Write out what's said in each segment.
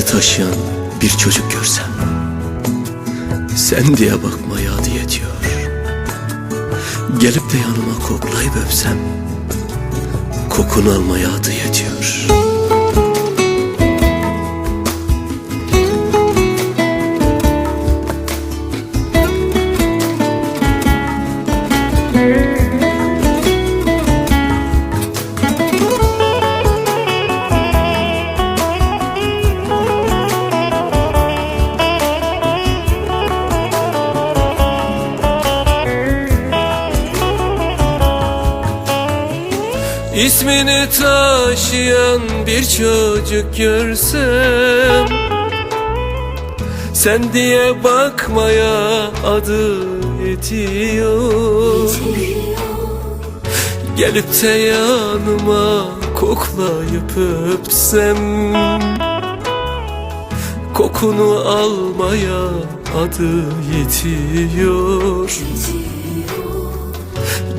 İsmini taşıyan bir çocuk görsem Sen diye bakmaya adı yetiyor. Gelip de yanıma koklayıp öpsem Kokunu almaya adı yetiyor İsmini taşıyan bir çocuk görsem Sen diye bakmaya adı yetiyor. Gelip de yanıma koklayıp öpsem Kokunu almaya adı yetiyor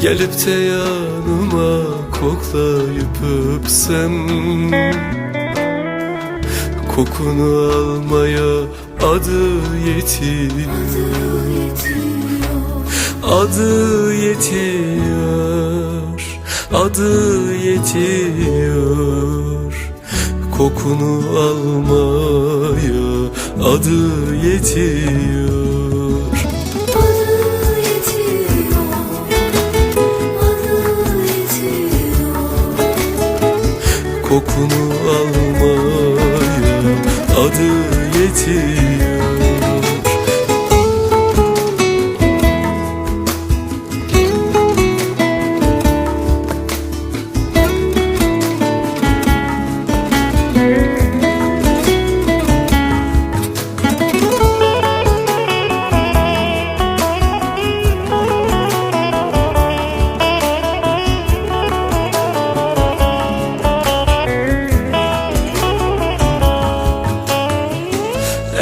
Gelip de yanıma koklayıp öpsem Kokunu almaya adı yetiyor. Adı yetiyor Adı yetiyor. Kokunu almaya adı yetiyor Kokunu almaya adı yetiyor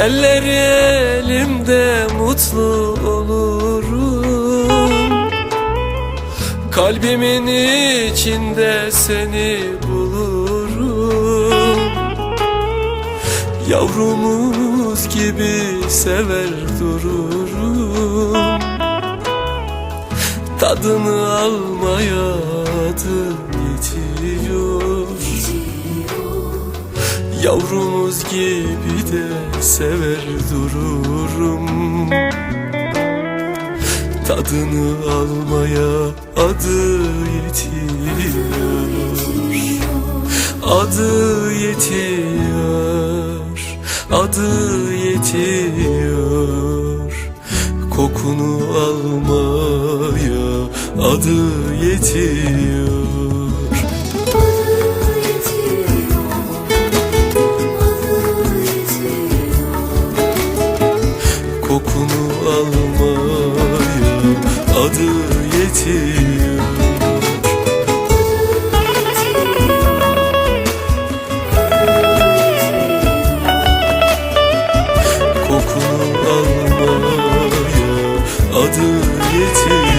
Elleri elimde mutlu olurum. Kalbimin içinde seni bulurum. Yavrumuz gibi sever dururum. Tadını almaya adım Yavrumuz gibi de sever dururum. Tadını almaya adı yetiyor. Adı yetiyor. Adı yetiyor. Kokunu almaya adı yetiyor almaya adı yetiyor. Kokunu almaya adı yetiyor.